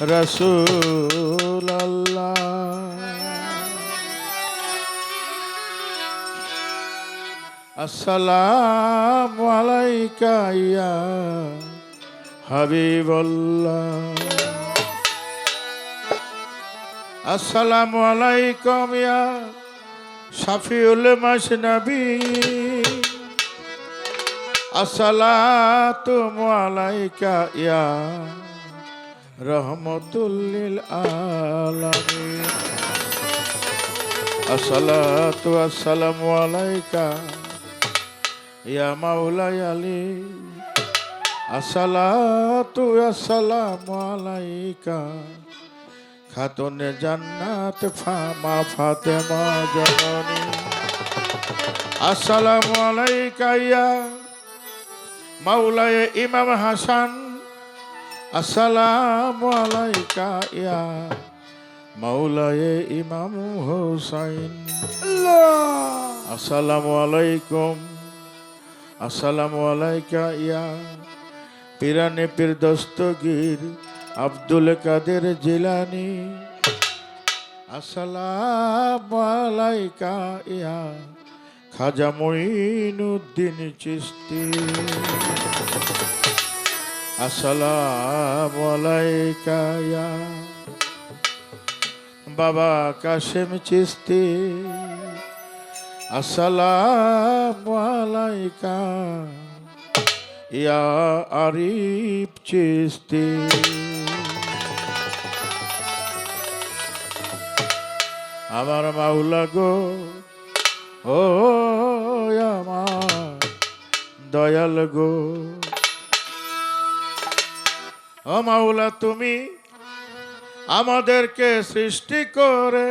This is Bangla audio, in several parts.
রসুল আসসালামু আলাইকা ইয়া হাবিবাল্লাহ। আসসালামু আলাইকুম ইয়া শাফিউল মাসনবী আসসালাতু আলাইকা ইয়া রহমতুল্লিল আলামিন। আসসালাতু আসসালামু আলাইকা ইয়া মাওলাই আলী। আসসালাতু আসসালামু আলাইকা। খাতুনে জান্নাত ফামা ফাতেমা জননী আসসালামু আলাইকা ইয়া মাওলায় ইমাম হাসান। আসসালামু আলাইকা ইয়া মাওলায় ইমাম হোসাইন। আসসালামু আলাইকুম, আসসালামু আলাইকা ইয়া পিরানে পীর দস্তগীর আব্দুল কাদের জিলানি। আসসালামু আলাইকা ইয়া খাজা মঈনুদ্দিন চিস্তি। আসসালামু বাবা কাশেম চিস্তি। আসসালামু আলাইকা ইয়া আরিফ চিস্তি। আমার মাওলা গো, ও আমার দয়াল গো। ও মাওলা, তুমি আমাদেরকে সৃষ্টি করে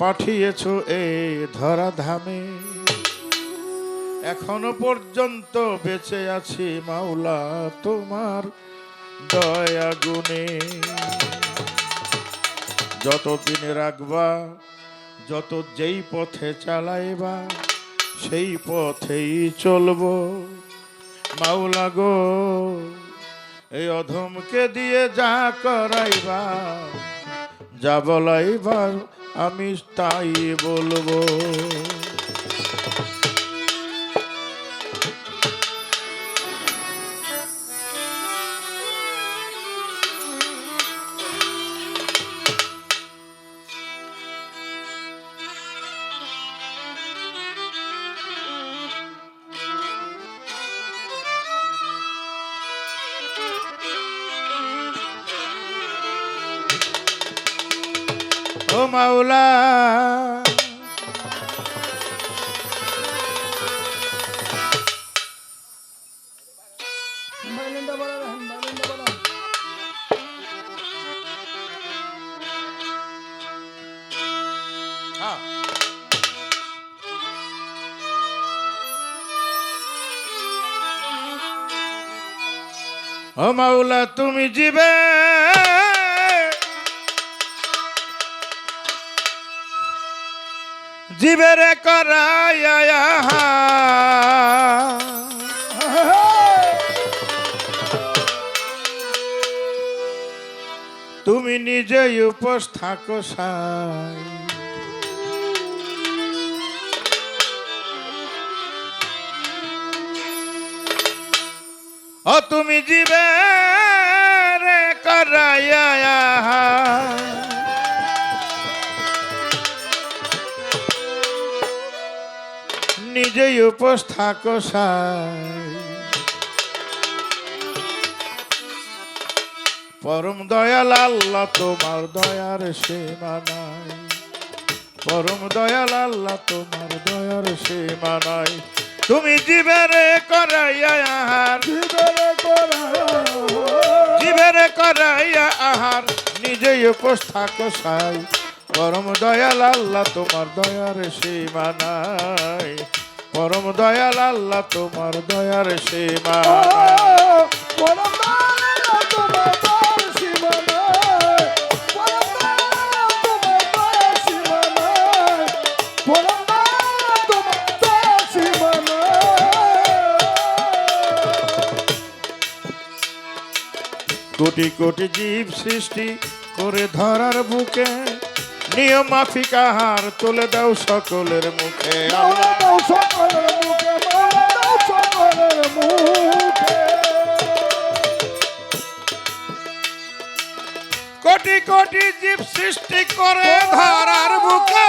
পাঠিয়েছ এই ধরা ধামে এখনও পর্যন্ত বেঁচে আছি মাওলা, তোমার দয়া গুণে। যতদিন রাখবা, যত যেই পথে চালাইবা, সেই পথেই চলবো। মাওলা গো এই অধমকে দিয়ে যা করাইবা? যা বলাইবার আমি তাই বলব। হ্যাঁ। ও মাওলা তুমি জিবে জীবের করাইয়া তুমি নিজেই উপোস থাকো সাই। ও তুমি জীবে রে উপোস পরম দয়াল আল্লাহ, তোমার দয়ার সীমা নাই। পরম দয়াল আল্লাহ, তোমার দয়ার সীমা নাই। তুমি জীবের করাইয়া আহার। জীবের করাইয়া আহার। নিজেই উপোস থাকো সাই পরম দয়াল আল্লাহ, তোমার দয়ার সীমা নাই। পরম দয়াল আল্লাহ তোমার দয়ার সীমা। পরম কোটি কোটি জীব সৃষ্টি করে ধরার বুকে নিয়ম মাফিক আহার তুলে দাও সকলের মুখে। মুখে মুখে। কোটি কোটি জীব সৃষ্টি করে ধরার বুকে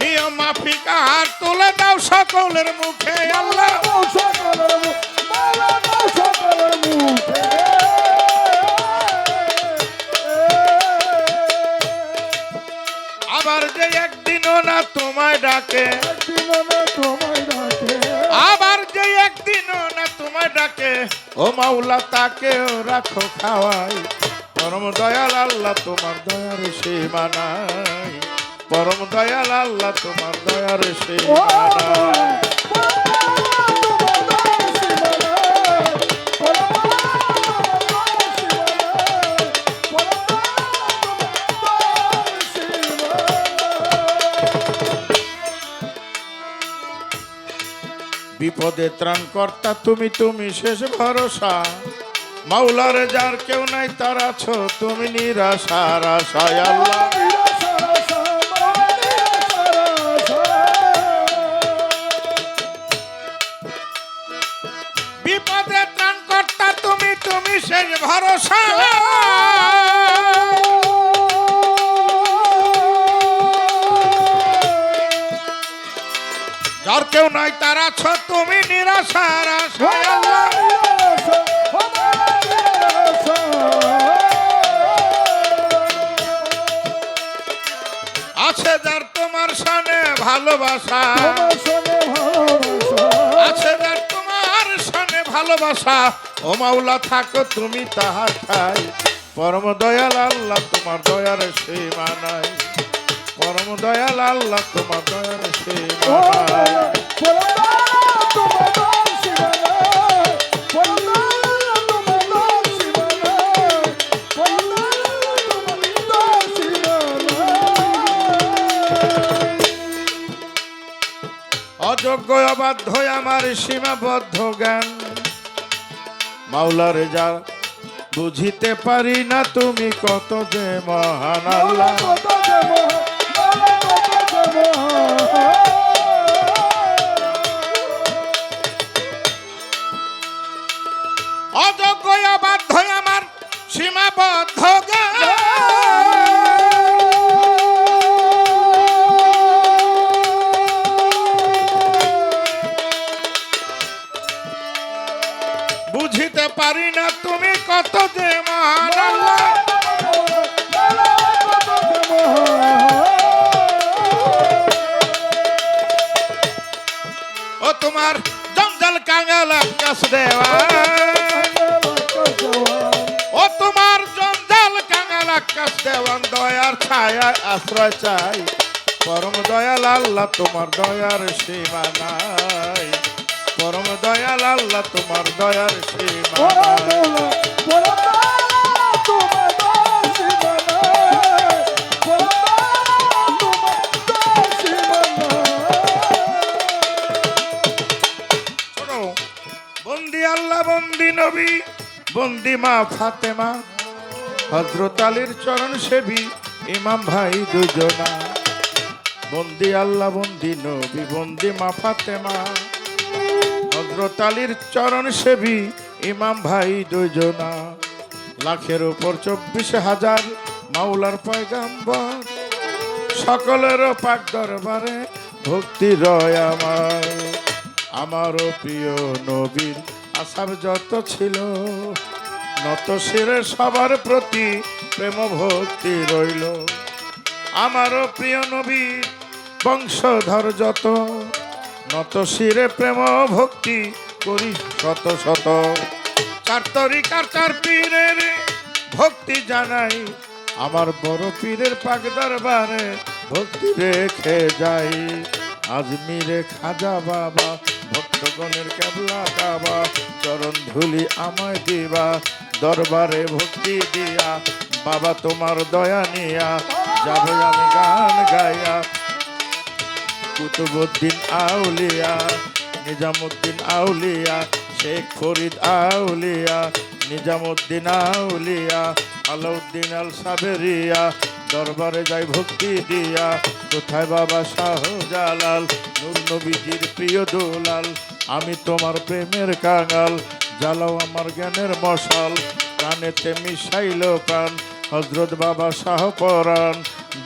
নিয়ম মাফিক আহার তুলে সকলের মুখে, আল্লাহ। সকলের আবার যে একদিনও না তোমায় ডাকে, আবার যে একদিনও না তোমায় ডাকে, ও মাওলা, তাকেও রাখো খাওয়াই। পরম দয়াল আল্লাহ তোমার দয়ার সীমা নাই পরম দয়াল আল্লাহ তোমার দয়ার সীমানা। বিপদে ত্রাণ কর্তা তুমি তুমি শেষ ভরসা। মাওলারে যার কেউ নাই তার আছো তুমি নিরাশার আশায় আল্লাহ। ভরসা। যার কেউ নাই তার আছো তুমি নিরাশার আছে যার তোমার সানে ভালোবাসা। আছে যার তোমার সানে ভালোবাসা। ও মাওলা থাকো তুমি তাহার ঠাই। পরম দয়াল আল্লাহ তোমার দয়ার সীমা নাই। পরম দয়াল আল্লাহ তোমার দয়ার সীমা নাই। অযোগ্য অবাধ্য আমার সীমাবদ্ধ জ্ঞান। মাওলারে যা বুঝিতে পারি না তুমি কত যে মহান আল্লাহ তোমার জঞ্জাল কাঙ্গাল আকাশ দেওয়া ও তোমার জঞ্জাল কাঙ্গাল আকাশ দেওয়ান দয়ার ছায়া আশ্রয় চাই পরম দয়াল আল্লাহ তোমার দয়ার সীমা নাই পরম দয়াল আল্লাহ তোমার দয়ার সীমা নাই বন্দি নবী, বন্দি মা ফাতেমা হজরত আলীর চরণ সেবী ইমাম ভাই দুজনা। বন্দি আল্লাহ, বন্দি নবী, বন্দি মা ফাতেমা হজরত আলীর চরণ সেবী ইমাম ভাই দুজনা। লাখের উপর চব্বিশ হাজার মাওলার পয়গাম্বর, সকলের পাক দরবারে ভক্তি রয় আমার আমারও প্রিয় নবীর আশার যত ছিল, নত শিরে সবার প্রতি প্রেম ভক্তি রইল। আমারও প্রিয় নবী, বংশধর যত, নত শিরে প্রেম ভক্তি করি শত শত। চার তরিকার চার পীরের ভক্তি জানাই, আমার বড় পীরের পাক দরবারে ভক্তি রেখে যাই। আজমিরে খাজা বাবা ভক্তগণের কেবলা কাবা চরণ ধুলি আমায় দিবা, দরবারে ভক্তি দিয়া, বাবা তোমার দয়া নিয়া, যাবে আমি গান গাইয়া। কুতুবুদ্দিন আউলিয়া, নিজামুদ্দিন আউলিয়া, শেখ ফরিদ আউলিয়া, নিজামুদ্দিন আউলিয়া, আলাউদ্দিন আল সাবেরিয়া দরবারে যাই ভক্তি দিয়া। কোথায় বাবা শাহজালাল? নূর নবীজির প্রিয় দোলাল, আমি তোমার প্রেমের কাঙাল, জ্বালাও আমার জ্ঞানের মশাল, কানেতে মিশাইল কান হজরত বাবা শাহ পরাণ,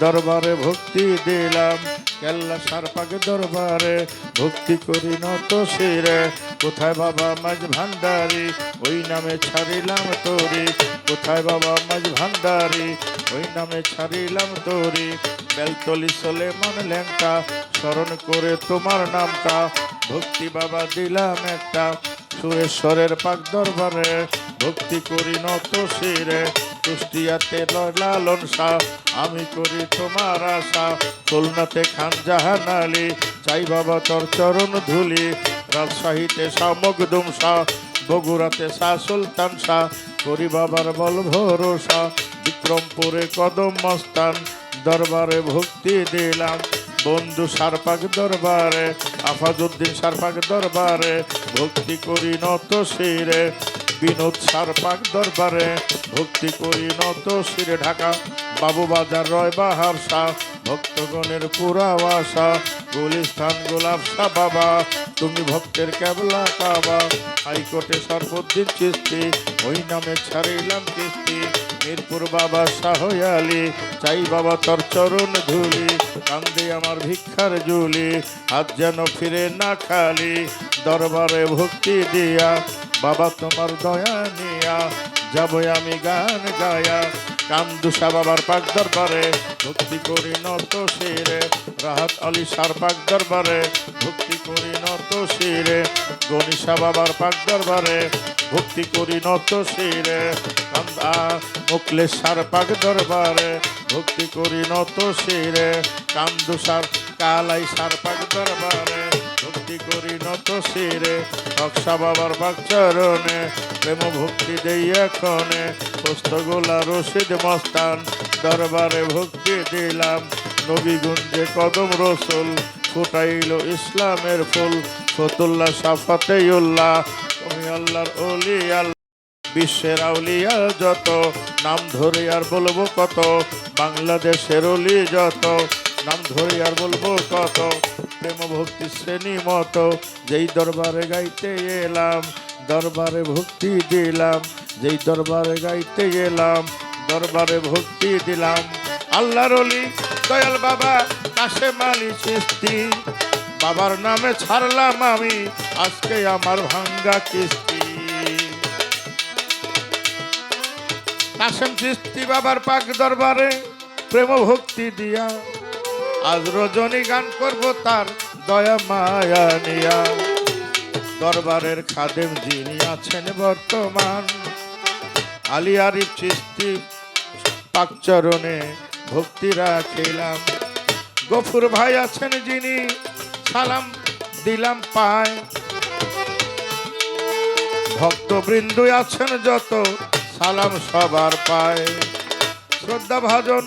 দরবারে ভক্তি দিলাম। কেল্লা সারপাকে দরবারে, ভক্তি করি নত শিরে। কোথায় বাবা মাঝ ভান্ডারি, ওই নামে ছাড়িলাম তোরি। কোথায় বাবা মাঝ ভান্ডারি, ওই নামে ছাড়িলাম তোরি। বেলতলি চলে মান ল্যাংটা, স্মরণ করে তোমার নামটা। ভক্তি বাবা দিলাম একটা, সুরেশ্বরের পাক দরবারে, ভক্তি করি নত শিরে। কুষ্টিয়াতে লালন শাহ আমি করি তোমার আশা। খুলনাতে খান জাহান আলী চাই বাবা তোর চরণ ধুলি। রাজশাহীতে শাহ মকদুম বগুড়াতে শাহ সুলতান শাহ। করি বাবার বল ভরসা, বিক্রমপুরে কদম মস্তান। দরবারে ভক্তি দিলাম, বন্ধু সারপাক দরবারে আফাজুদ্দিন সারপাক দরবারে। ভক্তি করি নত শিরে বিনোদ সারপাক দরবারে, ভক্তি করি নত শিরে ঢাকা। বাবু বাজার রয় বাহার ভক্তগণের পুরা বাসা গুলিস্তান গোলাপ শাহ বাবা, তুমি ভক্তের কেবলা কাবা। হাইকোর্টে সর্বদ্দিন চিস্তি ওই নামে ছাড়িলাম কিস্তি। মিরপুর বাবা শাহ আলী, চাই বাবা তোর চরণ ধুলি। কান্দে আমার ভিক্ষার জুলি, হাত যেন ফিরে না খালি। দরবারে ভক্তি দিয়া বাবা তোমার দয়া নিয়া, যাব আমি গান গায়া। কান্দুষা বাবার পাক দরবারে, ভক্তি করি নত শিরে। রাহাত আলী সার পাক দরবারে, ভক্তি করি নত শিরে। গণিসা বাবার পাক দরবারে, ভক্তি করি নত শিরে। কান্দা মুকলেশ্বর পাক দরবারে, ভক্তি করি নত শিরে। কান্দুসার কালাই সার পাক দরবারে। ভক্তি করি নত শিরে, নকশা বাবার বাকচরণে প্রেম ভক্তি দেই এখনে। পুস্তগোলা রশিদ মস্তান, দরবারে ভক্তি দিলাম। নবীগুঞ্জে কদম রসুল, ফুটাইল ইসলামের ফুল। ফতুল্লাহ সাফাতেউল্লাহ তুমি আল্লাহর অলি আল্লাহ বিশ্বের আউলিয়া যত। নাম ধরে আর বলব কত, বাংলাদেশের অলি যত। নাম ধরে আর বলব কত প্রেম ভক্তি শ্রেণি মতো, যেই দরবারে গাইতে এলাম, দরবারে ভক্তি দিলাম, যেই দরবারে গাইতে এলাম, দরবারে ভক্তি দিলাম। আল্লাহর অলি, দয়াল বাবা কাশে মালি চিস্তি বাবার নামে ছাড়লাম আমি, আজকে আমার ভাঙ্গা কিস্তি। কাশেম চিস্তি বাবার পাক দরবারে প্রেম ভক্তি দিয়া আজ রজনী গান করব তার দয়া মায়া নিয়া। দরবারের খাদেম যিনি আছেন বর্তমান, আলিয়ারি চিস্তি পাকচরণে ভক্তি রাখিলাম। গফুর ভাই আছেন যিনি, সালাম দিলাম পায়। ভক্তবৃন্দ আছেন যত, সালাম সবার পায়। শ্রদ্ধা ভাজন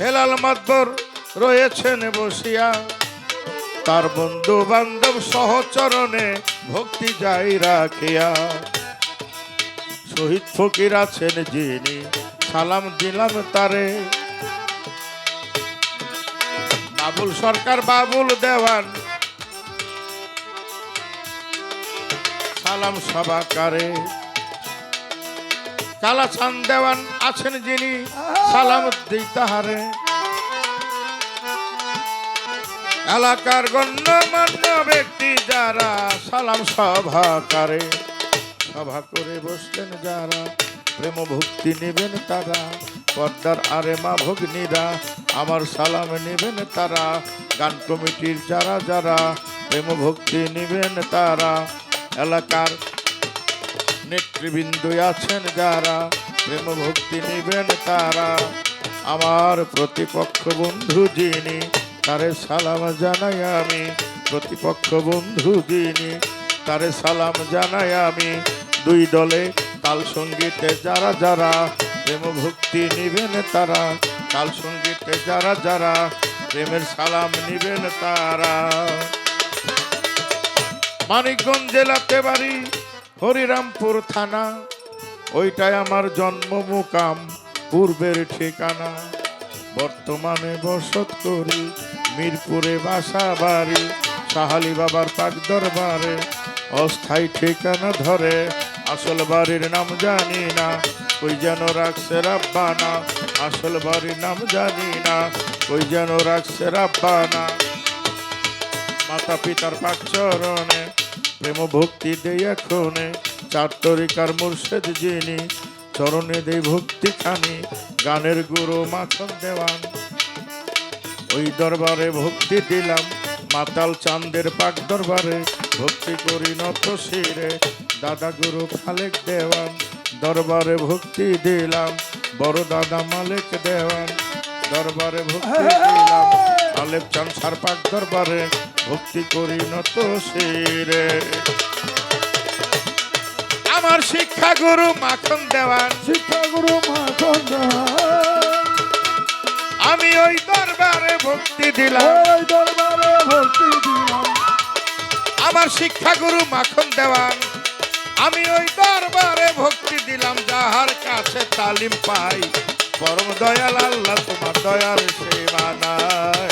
হেলাল মাতবর রয়েছেন বসিয়া। তার বন্ধু বান্ধব সহচরণে ভক্তি যাই রাখিয়া। শহীদ ফকির আছেন যিনি, সালাম দিলাম তারে। বাবুল সরকার, বাবুল দেওয়ান। সালাম সবাকারে কালাচান দেওয়ান আছেন যিনি, সালাম তাহারে। এলাকার গণ্যমান্য ব্যক্তি যারা সালাম সভাকারে সভা করে বসলেন যারা প্রেম ভক্তি নেবেন তারা, পর্দার আরে মা ভগ্নীরা, আমার সালাম নেবেন তারা, গান কমিটির যারা যারা প্রেম ভক্তি নেবেন তারা, এলাকার নেতৃবৃন্দ আছেন যারা প্রেম ভক্তি নিবেন তারা। আমার প্রতিপক্ষ বন্ধু যিনি, তারে সালাম জানাই আমি। প্রতিপক্ষ বন্ধু যিনি, তারে সালাম জানাই আমি। দুই দলে তাল সঙ্গীতে যারা যারা প্রেম ভক্তি নিবেন তারা। তাল সঙ্গীতে যারা যারা, প্রেমের সালাম নিবেন তারা। মানিকগঞ্জ জেলাতে বাড়ি হরিরামপুর থানা, ওইটাই আমার জন্ম মুকাম পূর্বের ঠিকানা। বর্তমানে বসত করি, মিরপুরে বাসা বাড়ি, সাহালি বাবার পাক দরবারে। অস্থায়ী ঠিকানা ধরে, আসল বাড়ির নাম জানি না ওই যেন রাখছে রাব্বানা। আসল বাড়ির নাম জানি না ওই যেন রাখছে রাব্বানা। মাতা পিতার পাক চরণে প্রেম ভক্তি দেই এখনে চার তরিকার মুর্শেদ যিনি চরণে দেই ভক্তি খানি গানের গুরু মাখন দেওয়ান। ওই দরবারে ভক্তি দিলাম মাতাল চাঁদের পাক দরবারে ভক্তি করি নত শিরে দাদা গুরু খালেক দেওয়ান। দরবারে ভক্তি দিলাম বড় দাদা মালিক দেওয়ান। দরবারে ভক্তি দিলাম আলেপ চান সার পাক দরবারে ভক্তি করি নত শিরে। আমার শিক্ষা গুরু মাখন দেওয়ান। শিক্ষা গুরু মাখন আমি ওই দরবারে ভক্তি দিলাম। ওই দরবারে ভর্তি দিলাম। আমার শিক্ষাগুরু মাখন দেওয়ান। আমি ওই দরবারে ভক্তি দিলাম। যাহার কাছে তালিম পাই পরম দয়াল আল্লাহ তোমার দয়ার সেবা নাই।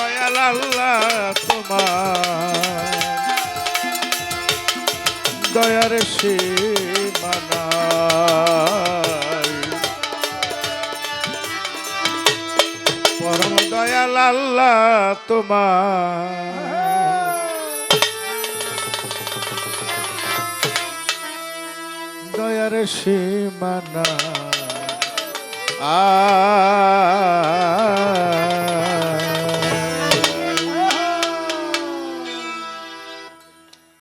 তোমার দয়ার সীমানাই পরম দয়াল আল্লাহ তোমার দয়ার সীমানা আ